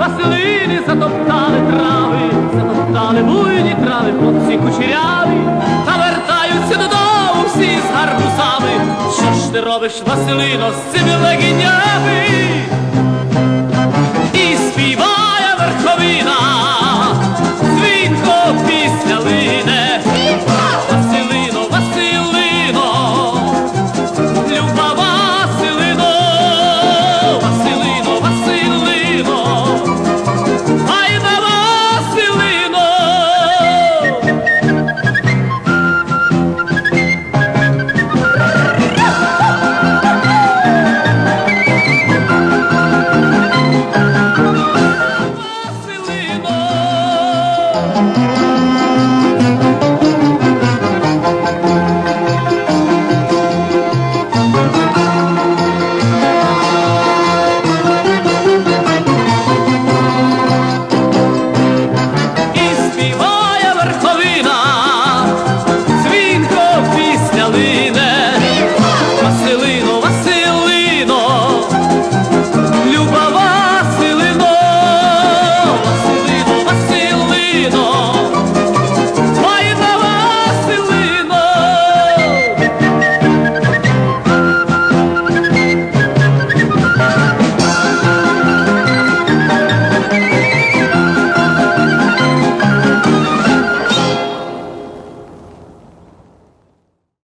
Василини затоптали трави, затоптали буйні трави, хлопці кучеряві, та вертаються додому всі з гарбузами. Що ж ти робиш, Василино, з цими легінями?